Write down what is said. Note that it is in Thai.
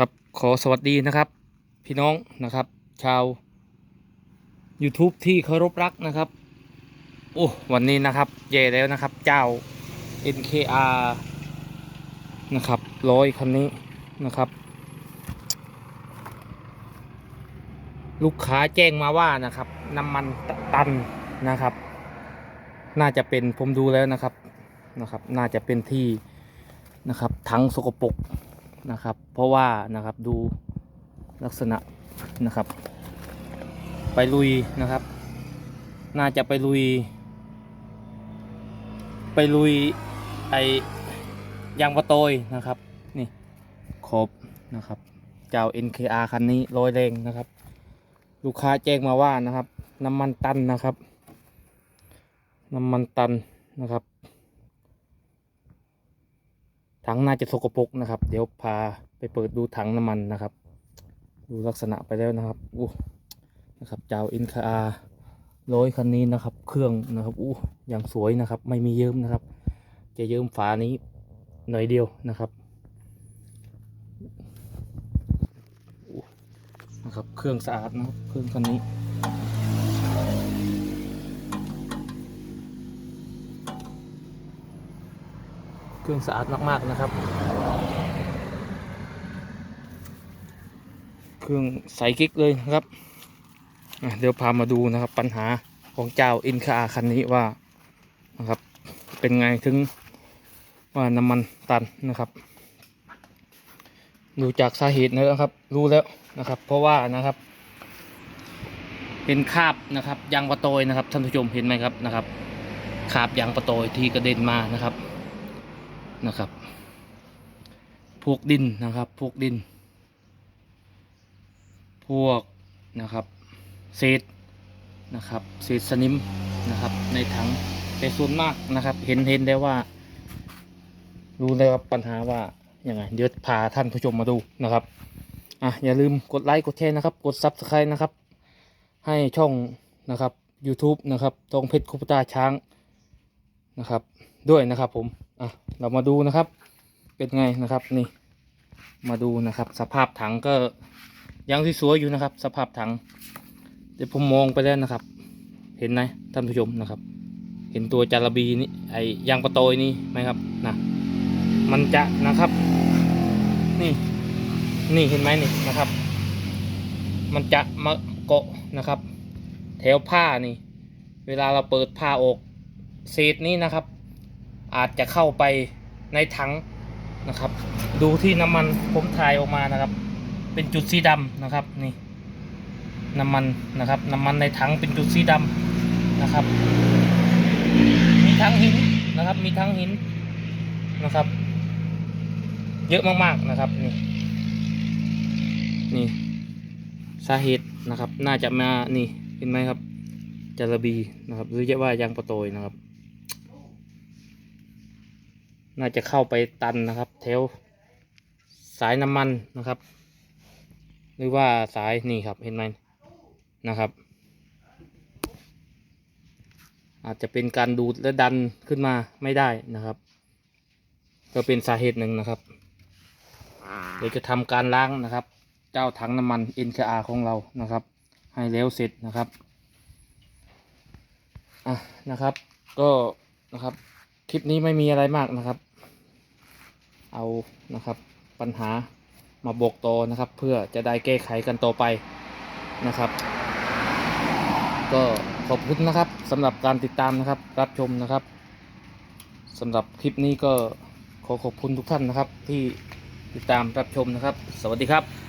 ครับขอสวัสดีนะครับ พี่น้องนะครับ ชาว YouTube ที่เคารพรักนะครับโอ้วันนี้นะครับเย่แล้วนะครับ เจ้า NKR นะครับร้อยคันนี้นะครับ ลูกค้าแจ้งมาว่านะครับน้ำมันตันนะครับ น่าจะเป็นผมดูแล้วนะครับนะครับ น่าจะเป็นที่นะครับถังสกปรก นะครับ เพราะว่านะครับดูลักษณะนะครับ ไปลุยนะครับ น่าจะไปลุย ไปลุยไอยางประโตยนะครับนี่ครบนะครับเจ้า NKR คันนี้ร้อยแรงนะครับ ลูกค้าแจ้งมาว่านะครับ น้ำมันตันนะครับ น้ำมันตันนะครับ ถังน่าจะสกปรกนะครับ เดี๋ยวพาไปเปิดดูถังน้ำมันนะครับ ดูลักษณะไปแล้วนะครับอู้นะครับเจ้า NKR ร้อยคันนี้นะครับ เครื่องนะครับอู้อย่างสวยนะครับ ไม่มีเยิ้มนะครับ จะเยิ้มฝานี้หน่อยเดียวนะครับอู้นะครับ เครื่องสะอาดนะครับเครื่องคันนี้ เครื่องสะอาดมาก ๆ นะครับ เครื่องใสกิ๊กเลยนะครับ เดี๋ยวพามาดูนะครับปัญหาของเจ้าอินคาคันนี้ว่านะครับ เป็นไงถึงว่าน้ำมันตันนะครับ ดูจากสาเหตุนะครับ รู้แล้วนะครับ เพราะว่านะครับเป็นคาบนะครับยางประโตยนะครับท่านผู้ชมเห็นไหมครับนะครับคาบยางประโตยที่กระเด็นมานะครับ นะครับพวกดินนะครับพวกดิน พวกนะครับเศษนะครับเศษสนิมนะครับในถังแต่ส่วนมากนะครับ เห็นเห็นได้ว่า รู้แล้ว่าปัญหาว่ายังไงเดี๋ยวพาท่านผู้ชมมาดูนะครับอะอย่าลืมกดไลค์กดแชร์นะครับ กด Subscribe นะครับ ให้ช่องนะครับ YouTube นะครับตรงเพชรคุปตาช้างนะครับ ด้วยนะครับผม อะเรามาดูนะครับ เป็นไงนะครับนี่ มาดูนะครับ สภาพถังก็ยังซีสวยอยู่นะครับ สภาพถังเดี๋ยวผมมองไปแล้วนะครับ เห็นไหมท่านผู้ชมนะครับ เห็นตัวจาระบีนี่ไอยางประโตยนี่ไหมครับนะมันจะนะครับ นี่ นี่เห็นไหมนี่นะครับ มันจะมาเกาะนะครับ แถวผ้านี่ เวลาเราเปิดผ้าออกเศษนี้นะครับ อาจจะเข้าไปในถังนะครับ ดูที่น้ำมันผมถ่ายออกมานะครับ เป็นจุดสีดำนะครับนี่น้ำมันนะครับน้ำมันในถังเป็นจุดสีดำนะครับ มีทั้งหินนะครับ มีทั้งหินนะครับ เยอะมากๆนะครับนี่นี่สาเหตุนะครับ น่าจะมานี่เห็นไหมครับจาระบีนะครับหรือจะว่ายางประโตยนะครับ น่าจะเข้าไปตันนะครับแถวสายน้ำมันนะครับ หรือว่าสายนี่ครับเห็นไหมนะครับ อาจจะเป็นการดูดและดันขึ้นมาไม่ได้นะครับ ก็เป็นสาเหตุหนึ่งนะครับเดี๋ยวจะทำการล้างนะครับ เจ้าถังน้ำมัน NKR ของเรานะครับ ให้แล้วเสร็จนะครับอะนะครับ ก็นะครับ คลิปนี้ไม่มีอะไรมากนะครับ เอานะครับปัญหามาบอกต่อนะครับ เพื่อจะได้แก้ไขกันต่อไปนะครับ ก็ขอบคุณนะครับสำหรับการติดตามนะครับ รับชมนะครับสำหรับคลิปนี้ก็ขอขอบคุณทุกท่านนะครับ ที่ติดตามรับชมนะครับ สวัสดีครับ